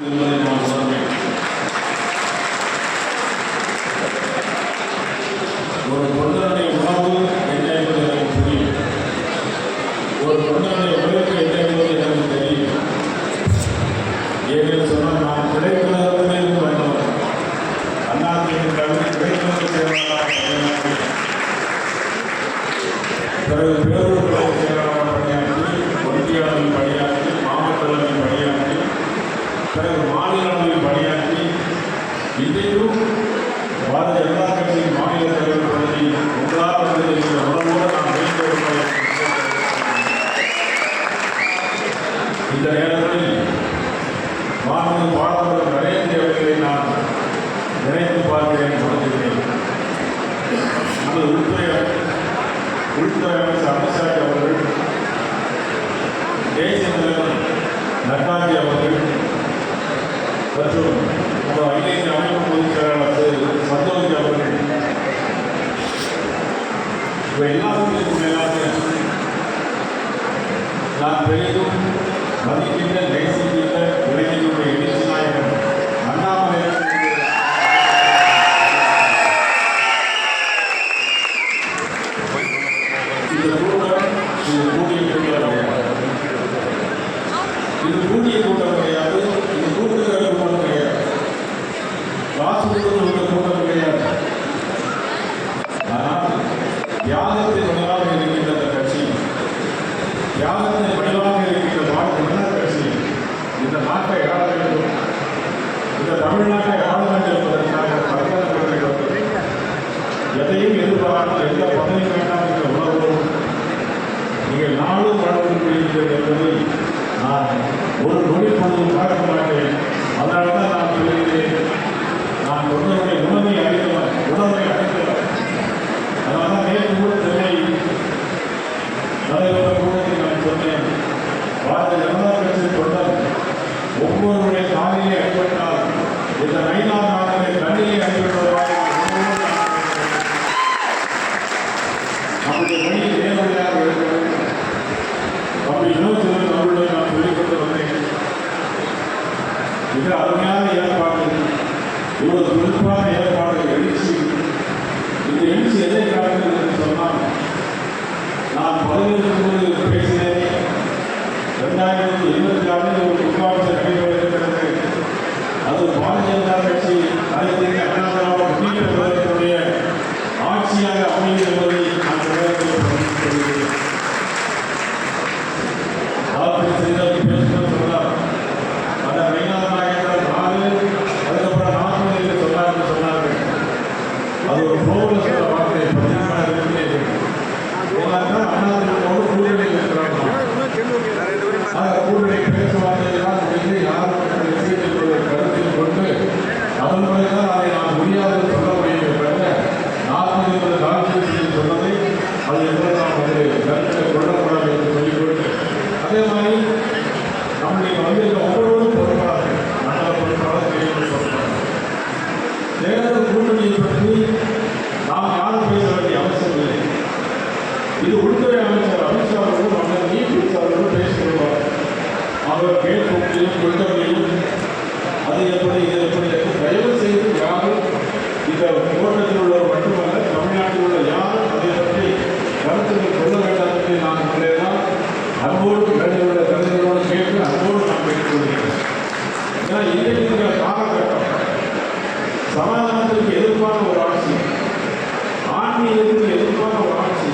ஒரு தொண்டனுடைய உணவு என்ன என்பது எனக்கு புரியும் ஒரு தொண்டனுடைய உழைப்பு என்ன என்பது எனக்கு தெரியும் சொன்னால் நான் கிடைக்கிறதுமே வேண்டும் அண்ணாதிமுக கிடைக்கிறது பிறகு பாரதிய ஜனதா கட்சியின் மாநில தலைவர் பதவி உங்களால் வந்து இந்த உணவோடு நான் வைத்து இந்த நேரத்தில் மாநில பாரதவர் நரேந்திர அவர்களை நான் நினைத்து பார்க்கிறேன் உணர்கிறேன் நமது உள்துறை உள்துறை அமைச்சர் அமித்ஷா அவர்கள் தேசிய தலைவர் நட்டாஜி அவர்கள் மற்றும் அகில இந்திய இவை எல்லாத்துக்கும் மேலாக நான் பெரிதும் மதிக்கின்ற நேசிக்கின்ற தியாகத்தின் மனிதராக இருக்கின்ற நாட்டு மன்னர் கட்சி? இந்த நாட்டை ஆள வேண்டும். இந்த தமிழ்நாட்டை ஆள வேண்டும் என்பதற்காக பரிமாறப்பட்டிருக்கிறது எதையும் எதிர்பாராமல் எந்த பதவி வேண்டாம் என்ற உணர்வோடு நீங்கள் நாளும் வாழ்ந்திருக்கிறீர்கள் என்பதை நான் ஒரு நொடி பொழுதும் பார்க்க மாட்டேன். அதனால தான் நான் சொல்கிறேன். நான் ஒருவருடைய உணவை அறிந்தவன் உணவை அறிந்தவன் அதனால தான் நேற்று கூட சென்னை நடைபெற்ற கூட்டத்தில் நான் சொன்னேன் பாரதிய ஜனதா கட்சி தொண்டன் ஒவ்வொருவருடைய காலிலே அடிபட்டால் இந்த நைனா நாடனை கண்ணிலே அடிபட்டதாக நம்முடைய மொழி நேரடியாக இருக்க அப்படி இன்னொரு நான் சொல்லிக் கொண்டு வந்தேன். மிக அருமையான ஏற்பாடு. இவ்வளவு விருப்பமான ஏற்பாடு எழுச்சி. இந்த எழுச்சி எதை காட்டுகிறது சொன்னால் நான் பதவியில் போது பேசினேன் ரெண்டாயிரத்தி எழுபத்தி நாலு ஒரு குற்றவாளி நடைபெற இருக்கிறது அது பாரதிய ஜனதா கட்சி அனைத்து அண்ணா திராவிட ஆட்சியாக அமையும் என்பதை நான் நேரத்தில் சொல்கிறேன் ஆட்சி செய்தல் பேசுகிறேன் சொன்னார் அந்த மெய்நாத நாயகர் நாலு அதுக்கப்புறம் நாற்பது என்று சொன்னார் என்று சொன்னார்கள் அது ஒரு ப்ரோவில் சொல்ல வார்த்தை பதினெட்டாக இருக்கிறது ஏன்னா அண்ணாதிமுகவோடு கூட்டணியில் இருக்கிறாங்க அந்த கூட்டணி பேச்சுவார்த்தையெல்லாம் முடிந்து யாரும் இந்த விஷயத்தை கருத்தில் கொண்டு அதன் பிறகுதான் அதை நான் முடியாது என்று சொல்ல முடியும் தவிர நாற்பது என்பது ராஜ்யத்தில் சொன்னதை அது என்று நாம் வந்து கருத்தில் கொள்ளக்கூடாது என்று சொல்லிக்கொண்டு அதே மாதிரி நம்முடைய வந்திருக்க ஒவ்வொருவரும் பொறுப்பாளர்கள் மண்டல பொறுப்பாளர் தேர்தல் பொறுப்பாளர் தேர்தல் கூட்டணியை பற்றி நாம் யாரும் பேச வேண்டிய அவசியம் இல்லை இது உள்துறை அமைச்சர் அமித்ஷா அவர்களும் மன்னர் நீதிபதி அவர்களும் பேசிக்கொள்வார் அவர் கேட்போக்கிலும் கொள்கையிலும் அது எப்படி இது எப்படி தயவு செய்து யாரும் இந்த கூட்டத்தில் உள்ளவர் மட்டுமல்ல தமிழ்நாட்டில் உள்ள யார் அதை பற்றி கருத்துக்கள் சொல்ல வேண்டாம் என்று நான் உங்களையெல்லாம் அன்போடு மேடையில் உள்ள கலைஞர்களோடு கேட்டு அன்போடு நான் கேட்டுக்கொள்கிறேன் ஏன்னா இன்றைக்கு இருக்கிற காலகட்டம் சமாதானத்திற்கு எதிர்ப்பான ஒரு ஆட்சி ஆன்மீகத்திற்கு எதிர்ப்பான ஒரு ஆட்சி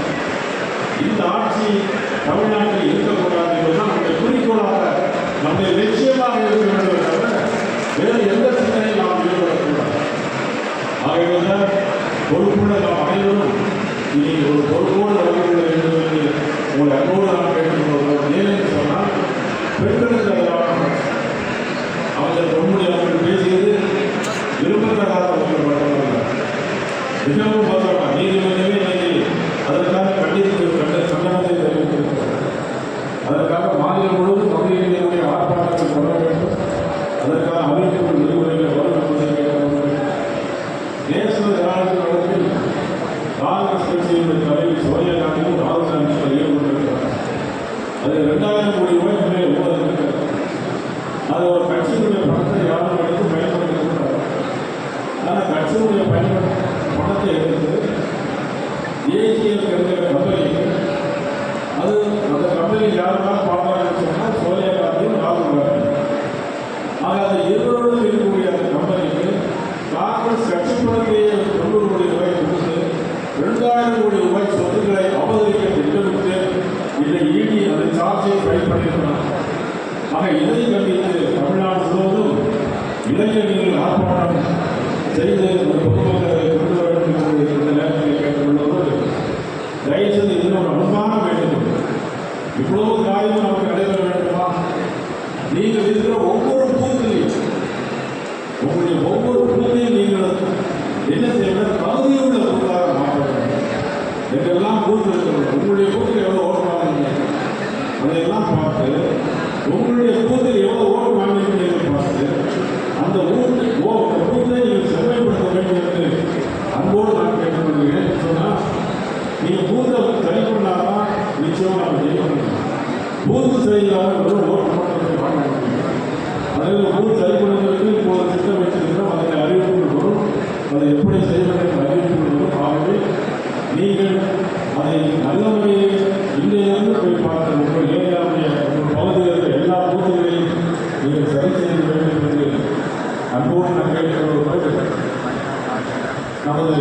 இந்த ஆட்சி தமிழ்நாட்டில் இருக்கக்கூடாது என்பதுதான் நம்முடைய குறிக்கோளாக நம்முடைய லட்சியமாக இருக்க வேண்டும் தவிர வேறு எந்த சிந்தனையும் நாம் ஈடுபடக்கூடாது ஆகவேதான் பொறுப்புள்ள நாம் அனைவரும் இனி ஒரு பொறுப்போடு நடந்து கொள்ள வேண்டும் என்று உங்களை அன்போடு நான் கேட்டுக்கொள்கிறோம் ஒரு கட்சியினுடைய பணத்தை யாரும் எடுத்து பயன்படுத்திக்கிறார் ஆனால் கட்சியினுடைய பயன்பட பணத்தை எடுத்து ஏசிஎல் என்கிற கம்பெனி அது அந்த கம்பெனி யாரெல்லாம் பார்க்கறாங்கன்னு சொன்னால் சோனியா காந்தி ராகுல் காந்தி ஆக அது இருவரும் கேட்டுக்கொள்வதோடு தயவுசெய்து இன்னொரு அன்பான வேண்டும் இவ்வளவு காரியம் நமக்கு நடைபெற வேண்டுமா? நீங்கள் இருக்கிற ஒவ்வொரு பூத்திலையும் உங்களுடைய ஒவ்வொரு பூத்தையும் நீங்கள் என்ன செய்யணும்? தகுதியுள்ள பூத்தாக மாற்ற வேண்டும் என்றெல்லாம் பூத்து இருக்கிறது உங்களுடைய பூத்தில் எவ்வளோ ஓட்டு வாங்குறீங்க அதையெல்லாம் பார்த்து உங்களுடைய பூத்தில் எவ்வளோ ஓட்டு வாங்கியிருக்கீங்க பார்த்து அந்த ஊருக்கு ஓ அந்த பூத்தை நீங்கள் செம்மைப்படுத்த வேண்டும் என்று அன்போடு நான் கேட்டுக்கொள்கிறேன் சொன்னால் நீங்கள் பூத்தை சரி பண்ணாதான் நிச்சயம் நம்ம ஜெயிக்க முடியும் பூத்து சரியில்லாமல் வெறும் ஓட்டு பண்ணுறதுக்கு வாங்க முடியும் அதில் பூத் சரி பண்ணுவதற்கு இப்போது திட்டம் வச்சிருக்கிறோம் அதனை அறிவிப்புகள் வரும் அதை எப்படி செய்ய வேண்டும் என்ற அறிவிப்புகள் வரும் ஆகவே நீங்கள் அதை நல்ல முறையில் இன்றையிலிருந்து போய் உங்கள் ஏரியாவுடைய உங்கள் பகுதியில் இருக்கிற எல்லா பூத்துகளையும் நீங்கள் சரி செய்ய வேண்டும் என்று அன்போடு நான் கேட்டுக்கொள்வது நமது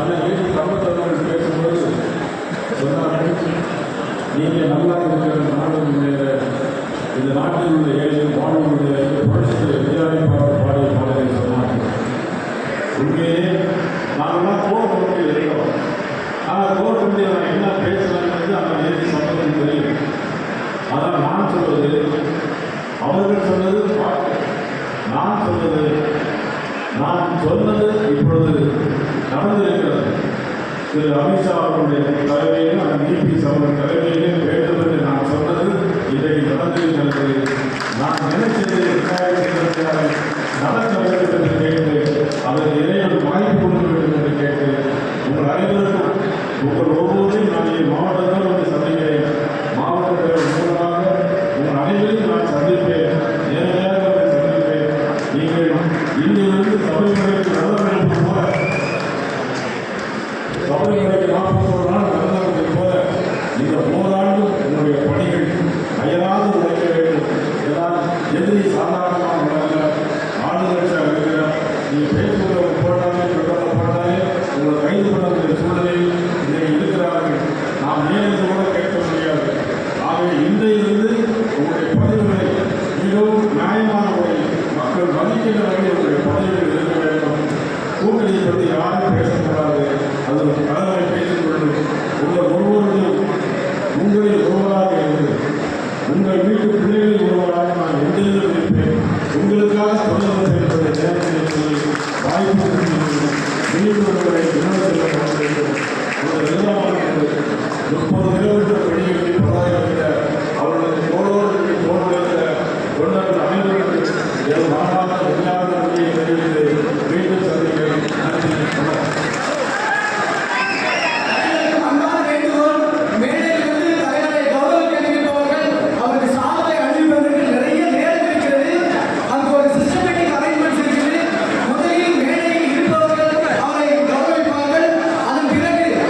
அண்ணன் பேசும்போது சொன்னார்கள் நீங்கள் நல்லா இருக்கிற நாடு முன்னேற இந்த நாட்டில் உள்ள ஏழை வாழ்வு முன்னேற புரட்சி விஜயாணி பாடல் பாடிய பாடலை சொன்னார்கள். உண்மையே நாங்கள்லாம் கோர் இருக்கிறோம். ஆனால் கோர் நான் என்ன பேசுகிறேன்னு அந்த நேற்று சொன்னது தெரியும். ஆனால் நான் சொல்வது அவர்கள் சொன்னது நான் சொன்னது நான் சொன்னது இப்பொழுது நடந்திருக்கிறது. திரு அமித்ஷா அவர்களுடைய தலைமையிலும் அந்த நீதிஸ் அவர்கள் தலைமையிலும் வேண்டும் என்று நான் சொன்னது இன்றைக்கு நடந்திருக்கிறது. நான் நினைச்சது இரண்டாயிரத்தி இருபத்தி ஆறு நடக்க வேண்டும் என்று கேட்டு அதற்கு இறைவன் வாய்ப்பு கொடுக்க வேண்டும் என்று கேட்டு உங்கள் அனைவருக்கும் உங்கள் ஒவ்வொருவரையும் நான் இங்கே மாவட்டத்தில் வந்து மதிக்கின்ற